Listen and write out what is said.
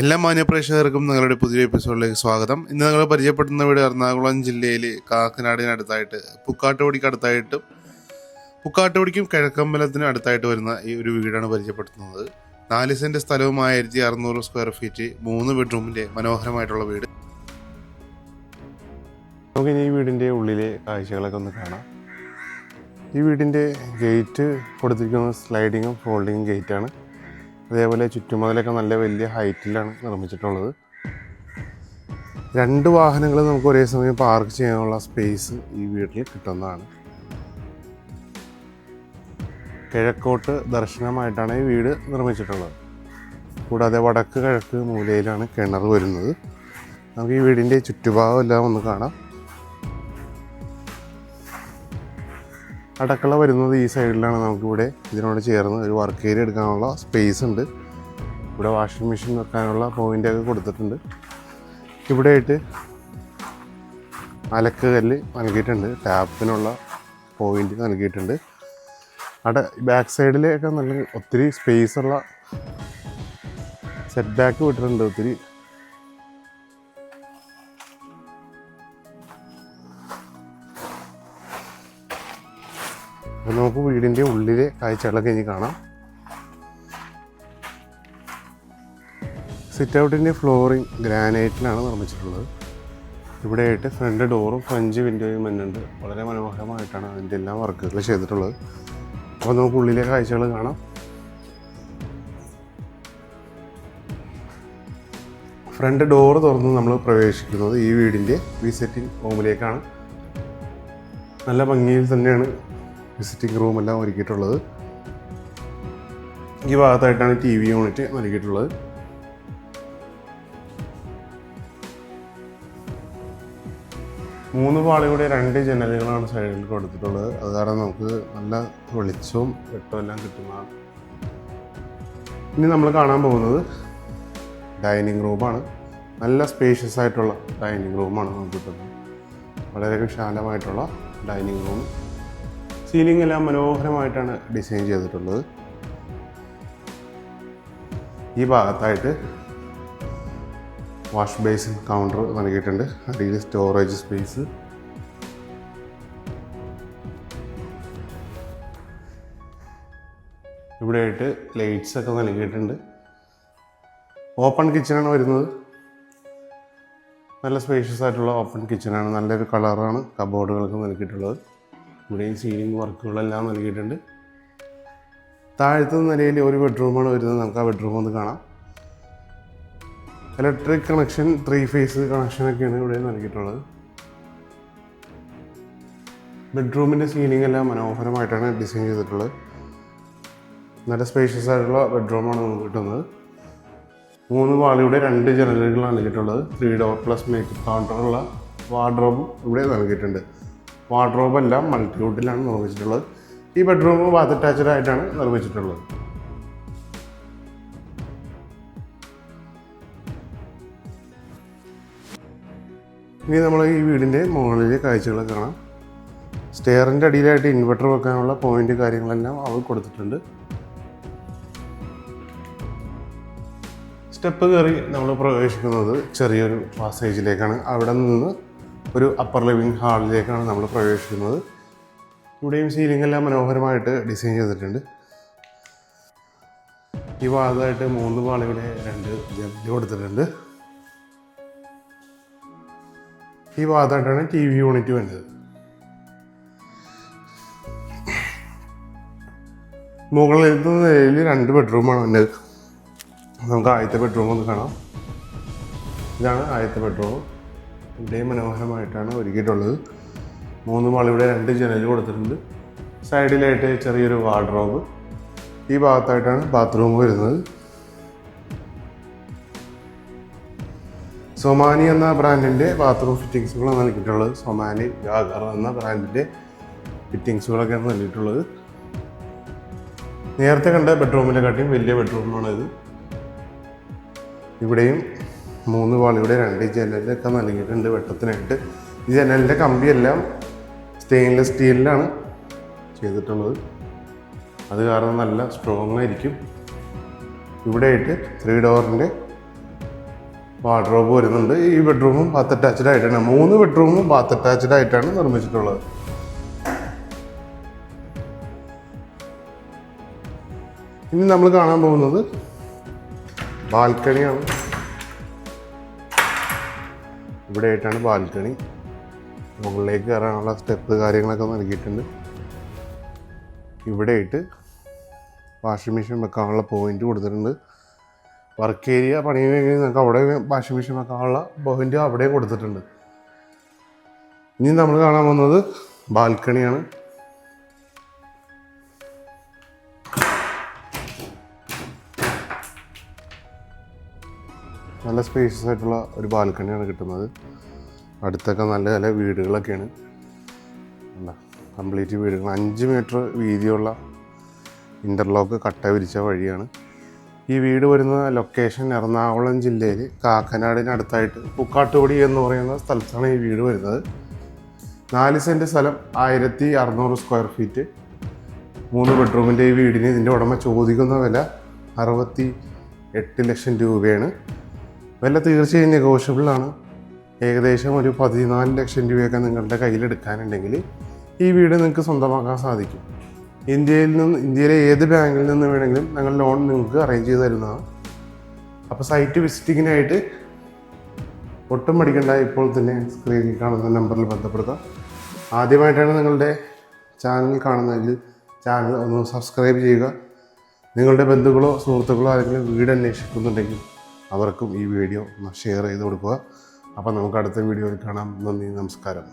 എല്ലാ മാന്യപ്രേക്ഷകർക്കും നിങ്ങളുടെ പുതിയ എപ്പിസോഡിലേക്ക് സ്വാഗതം. ഇന്ന് നിങ്ങൾ പരിചയപ്പെടുന്ന വീട് എറണാകുളം ജില്ലയിൽ കാക്കനാടിനടുത്തായിട്ട് പുക്കാട്ടുപടിക്ക് അടുത്തായിട്ടും പുക്കാട്ടുപടിക്കും കിഴക്കമ്പലത്തിനും അടുത്തായിട്ട് വരുന്ന ഈ ഒരു വീടാണ് പരിചയപ്പെടുത്തുന്നത്. നാല് സെന്റ് സ്ഥലവും ആയിരത്തി അറുന്നൂറ് സ്ക്വയർ ഫീറ്റ് മൂന്ന് ബെഡ്റൂമിന്റെ മനോഹരമായിട്ടുള്ള വീട്. നമുക്കിനി ഈ വീടിന്റെ ഉള്ളിലെ കാഴ്ചകളൊക്കെ ഒന്ന് കാണാം. ഈ വീടിന്റെ ഗേറ്റ് കൊടുത്തിരിക്കുന്നത് സ്ലൈഡിങ്ങും ഫോൾഡിങ്ങും ഗേറ്റാണ് അതേപോലെ ചുറ്റുമതിലൊക്കെ നല്ല വലിയ ഹൈറ്റിലാണ് നിർമ്മിച്ചിട്ടുള്ളത്. രണ്ട് വാഹനങ്ങൾ നമുക്ക് ഒരേ സമയം പാർക്ക് ചെയ്യാനുള്ള സ്പേസ് ഈ വീട്ടിൽ കിട്ടുന്നതാണ്. കിഴക്കോട്ട് ദർശനമായിട്ടാണ് ഈ വീട് നിർമ്മിച്ചിട്ടുള്ളത്. കൂടാതെ വടക്ക് കിഴക്ക് മൂലയിലാണ് കിണർ വരുന്നത്. നമുക്ക് ഈ വീടിന്റെ ചുറ്റുഭാഗം എല്ലാം ഒന്ന് കാണാം. അടക്കള വരുന്നത് ഈ സൈഡിലാണ് നമുക്കിവിടെ ഇതിനോട് ചേർന്ന് ഒരു വർക്ക് ഏരിയ എടുക്കാനുള്ള സ്പേസ് ഉണ്ട്. ഇവിടെ വാഷിംഗ് മെഷീൻ വെക്കാനുള്ള പോയിന്റ് ഒക്കെ കൊടുത്തിട്ടുണ്ട്. ഇവിടെയായിട്ട് അലക്ക് കല്ല് നൽകിയിട്ടുണ്ട്. ടാപ്പിനുള്ള പോയിന്റ് നൽകിയിട്ടുണ്ട്. അട ബാക്ക് സൈഡിലൊക്കെ നല്ല ഒത്തിരി സ്പേസ് ഉള്ള സെറ്റ് ബാക്ക് വിട്ടിട്ടുണ്ട്. ഒത്തിരി അപ്പോൾ നമുക്ക് വീടിന്റെ ഉള്ളിലെ കാഴ്ചകളൊക്കെ ഇനി കാണാം. സിറ്റ് ഔട്ടിന്റെ ഫ്ലോറിങ് ഗ്രാനൈറ്റിലാണ് നിർമ്മിച്ചിട്ടുള്ളത്. ഇവിടെയായിട്ട് ഫ്രണ്ട് ഡോറും ഫ്രഞ്ച് വിൻഡോയും വരുന്നുണ്ട്. വളരെ മനോഹരമായിട്ടാണ് അതിന്റെ എല്ലാ വർക്കുകൾ ചെയ്തിട്ടുള്ളത്. അപ്പോൾ നമുക്ക് ഉള്ളിലെ കാഴ്ചകൾ കാണാം. ഫ്രണ്ട് ഡോറ് തുറന്ന് നമ്മൾ പ്രവേശിക്കുന്നത് ഈ വീടിന്റെ വിസിറ്റിംഗ് റൂമിലേക്കാണ് നല്ല ഭംഗിയിൽ തന്നെയാണ് വിസിറ്റിംഗ് റൂം എല്ലാം ഒരുക്കിയിട്ടുള്ളത്. ഈ ഭാഗത്തായിട്ടാണ് ടി വി യൂണിറ്റ് നൽകിയിട്ടുള്ളത്. മൂന്ന് പാളിയുടെ രണ്ട് ജനലുകളാണ് സൈഡിൽ കൊടുത്തിട്ടുള്ളത്. അത് കാരണം നമുക്ക് നല്ല വെളിച്ചവും വെട്ടവും എല്ലാം കിട്ടുന്നതാണ് ഇനി നമ്മൾ കാണാൻ പോകുന്നത് ഡൈനിങ് റൂമാണ്. നല്ല സ്പേഷ്യസ് ആയിട്ടുള്ള ഡൈനിങ് റൂമാണ് നമുക്ക് കിട്ടുന്നത്. വളരെ വിശാലമായിട്ടുള്ള ഡൈനിങ് റൂം. സീലിംഗ് എല്ലാം മനോഹരമായിട്ടാണ് ഡിസൈൻ ചെയ്തിട്ടുള്ളത്. ഈ ഭാഗത്തായിട്ട് വാഷ് ബേസിൻ കൗണ്ടർ നൽകിയിട്ടുണ്ട്. അടിയിൽ സ്റ്റോറേജ് സ്പേസ് ഇവിടെയായിട്ട് ലൈറ്റ്സ് ഒക്കെ നൽകിയിട്ടുണ്ട്. ഓപ്പൺ കിച്ചണാണ് വരുന്നത്. നല്ല സ്പേഷ്യസ് ആയിട്ടുള്ള ഓപ്പൺ കിച്ചണാണ് നല്ലൊരു കളറാണ് കബോർഡുകൾക്ക് നൽകിയിട്ടുള്ളത്. ഇവിടെയും സീലിംഗ് വർക്കുകളെല്ലാം നൽകിയിട്ടുണ്ട്. താഴത്തെ നിലയിൽ ഒരു ബെഡ്റൂമാണ് വരുന്നത്. നമുക്ക് ആ ബെഡ്റൂം ഒന്ന് കാണാം. ഇലക്ട്രിക് കണക്ഷൻ ത്രീ ഫേസ് കണക്ഷനൊക്കെയാണ് ഇവിടെ നൽകിയിട്ടുള്ളത്. ബെഡ്റൂമിന്റെ സീലിംഗ് എല്ലാം മനോഹരമായിട്ടാണ് ഡിസൈൻ ചെയ്തിട്ടുള്ളത്. നല്ല സ്പേഷ്യസ് ആയിട്ടുള്ള ബെഡ്റൂമാണ് നമുക്ക് കിട്ടുന്നത്. മൂന്ന് വാളിയുടെ രണ്ട് ജനലുകളാണ് നൽകിയിട്ടുള്ളത്. ത്രീ ഡോർ പ്ലസ് മേക്കപ്പ് കൗണ്ടറുള്ള വാർഡ്രോബും ഇവിടെ നൽകിയിട്ടുണ്ട്. വാർഡ്രോബ് എല്ലാം മൾട്ടിവുഡിലാണ് നിർമ്മിച്ചിട്ടുള്ളത്. ഈ ബെഡ്റൂം ബാത്ത് അറ്റാച്ച്ഡ് ആയിട്ടാണ് നിർമ്മിച്ചിട്ടുള്ളത്. ഇനി നമ്മൾ ഈ വീടിന്റെ മുകളിലെ കാഴ്ചകൾ കാണാം. സ്റ്റെയറിന്റെ അടിയിലായിട്ട് ഇൻവെർട്ടർ വെക്കാനുള്ള പോയിന്റ് കാര്യങ്ങളെല്ലാം അവർ കൊടുത്തിട്ടുണ്ട്. സ്റ്റെപ്പ് കയറി നമ്മൾ പ്രവേശിക്കുന്നത് ചെറിയൊരു പാസേജിലേക്കാണ്. അവിടെ നിന്ന് ഒരു അപ്പർ ലിവിങ് ഹാളിലേക്കാണ് നമ്മൾ പ്രവേശിക്കുന്നത്. ഇവിടെയും സീലിംഗ് എല്ലാം മനോഹരമായിട്ട് ഡിസൈൻ ചെയ്തിട്ടുണ്ട്. ഈ ഭാഗത്തായിട്ട് മൂന്ന് പാളിയുടെ രണ്ട് ജനൽ കൊടുത്തിട്ടുണ്ട്. ഈ ഭാഗത്തായിട്ടാണ് ടി വി യൂണിറ്റ് വേണ്ടത്. മുകളിലത്തെ നിലയിൽ രണ്ട് ബെഡ്റൂമാണ് വേണ്ടത്. നമുക്ക് ആദ്യത്തെ ബെഡ്റൂം ഒന്ന് കാണാം. ഇതാണ് ആദ്യത്തെ ബെഡ്റൂം ഇവിടെയും മനോഹരമായിട്ടാണ് ഒരുക്കിയിട്ടുള്ളത്. മൂന്ന് മാളിവിടെ രണ്ട് ജനൽ കൊടുത്തിട്ടുണ്ട്. സൈഡിലായിട്ട് ചെറിയൊരു വാർഡ്രോബ്. ഈ ഭാഗത്തായിട്ടാണ് ബാത്റൂം വരുന്നത്. സൊമാനി എന്ന ബ്രാൻഡിന്റെ ബാത്റൂം ഫിറ്റിങ്സുകളാണ് നൽകിയിട്ടുള്ളത്. സൊമാനി ഗാഗർ എന്ന ബ്രാൻഡിന്റെ ഫിറ്റിങ്സുകളൊക്കെയാണ് നൽകിയിട്ടുള്ളത്. നേരത്തെ കണ്ട ബെഡ്റൂമിനെക്കാട്ടിയും വലിയ ബെഡ്റൂമാണ് ഇത്. ഇവിടെയും മൂന്ന് പാളിയുടെ രണ്ട് ജനലൊക്കെ നൽകിയിട്ടുണ്ട് വെട്ടത്തിനായിട്ട്. ഈ ജനലിന്റെ കമ്പിയെല്ലാം സ്റ്റെയിൻലെസ് സ്റ്റീലിലാണ് ചെയ്തിട്ടുള്ളത്. അത് കാരണം നല്ല സ്ട്രോങ് ആയിരിക്കും. ഇവിടെയായിട്ട് ത്രീ ഡോറിന്റെ വാർഡ്രോബ് വരുന്നുണ്ട്. ഈ ബെഡ്റൂമും ബാത്ത് അറ്റാച്ച്ഡ് ആയിട്ടാണ്. മൂന്ന് ബെഡ്റൂമും ബാത്ത് അറ്റാച്ച്ഡ് ആയിട്ടാണ് നിർമ്മിച്ചിട്ടുള്ളത്. ഇനി നമ്മൾ കാണാൻ പോകുന്നത് ബാൽക്കണിയാണ്. ഇവിടെ ആയിട്ടാണ് ബാൽക്കണി. മുകളിലേക്ക് കയറാനുള്ള സ്റ്റെപ്പ് കാര്യങ്ങളൊക്കെ നൽകിയിട്ടുണ്ട്. ഇവിടെ ആയിട്ട് വാഷിംഗ് മെഷീൻ വെക്കാനുള്ള പോയിന്റ് കൊടുത്തിട്ടുണ്ട്. വർക്ക് ഏരിയ പണി കഴിഞ്ഞാൽ നമുക്ക് അവിടെ വാഷിംഗ് മെഷീൻ വെക്കാനുള്ള പോയിന്റ് അവിടെ കൊടുത്തിട്ടുണ്ട്. ഇനി നമ്മൾ കാണാൻ വന്നത് ബാൽക്കണിയാണ്. നല്ല സ്പേഷ്യസ് ആയിട്ടുള്ള ഒരു ബാൽക്കണിയാണ് കിട്ടുന്നത്. അടുത്തൊക്കെ നല്ല നല്ല വീടുകളൊക്കെയാണ്. കംപ്ലീറ്റ് വീടുകൾ. അഞ്ച് മീറ്റർ വീതിയുള്ള ഇന്റർലോക്ക് കട്ട വിരിച്ച വഴിയാണ്. ഈ വീട് വരുന്ന ലൊക്കേഷൻ എറണാകുളം ജില്ലയിൽ കാക്കനാടിനടുത്തായിട്ട് പൂക്കാട്ടുപൊടി എന്ന് പറയുന്ന സ്ഥലത്താണ് ഈ വീട് വരുന്നത്. നാല് സെന്റ് സ്ഥലം ആയിരത്തി അറുന്നൂറ് സ്ക്വയർ ഫീറ്റ് മൂന്ന് ബെഡ്റൂമിന്റെ ഈ വീടിന് ഇതിന്റെ ഉടമ ചോദിക്കുന്ന വില അറുപത്തി എട്ട് ലക്ഷം രൂപയാണ്. വില തീർച്ചയായും നെഗോഷ്യബിളാണ് ഏകദേശം ഒരു പതിനാല് ലക്ഷം രൂപയൊക്കെ നിങ്ങളുടെ കയ്യിലെടുക്കാനുണ്ടെങ്കിൽ ഈ വീട് നിങ്ങൾക്ക് സ്വന്തമാക്കാൻ സാധിക്കും. ഇന്ത്യയിൽ നിന്ന് ഇന്ത്യയിലെ ഏത് ബാങ്കിൽ നിന്ന് വേണമെങ്കിലും ഞങ്ങൾ ലോൺ നിങ്ങൾക്ക് അറേഞ്ച് ചെയ്ത് തരുന്നതാണ്. അപ്പോൾ സൈറ്റ് വിസിറ്റിങ്ങിനായിട്ട് ഒട്ടും പഠിക്കേണ്ട ഇപ്പോൾ തന്നെ സ്ക്രീനിൽ കാണുന്ന നമ്പറിൽ ബന്ധപ്പെടുത്താം. ആദ്യമായിട്ടാണ് നിങ്ങളുടെ ചാനൽ കാണുന്നതെങ്കിൽ ചാനൽ ഒന്ന് സബ്സ്ക്രൈബ് ചെയ്യുക. നിങ്ങളുടെ ബന്ധുക്കളോ സുഹൃത്തുക്കളോ ആരെങ്കിലും വീട് അന്വേഷിക്കുന്നുണ്ടെങ്കിൽ അവർക്കും ഈ വീഡിയോ ഒന്ന് ഷെയർ ചെയ്ത് കൊടുക്കുക. അപ്പോൾ നമുക്ക് അടുത്ത വീഡിയോയിൽ കാണാം. നന്ദി നമസ്കാരം.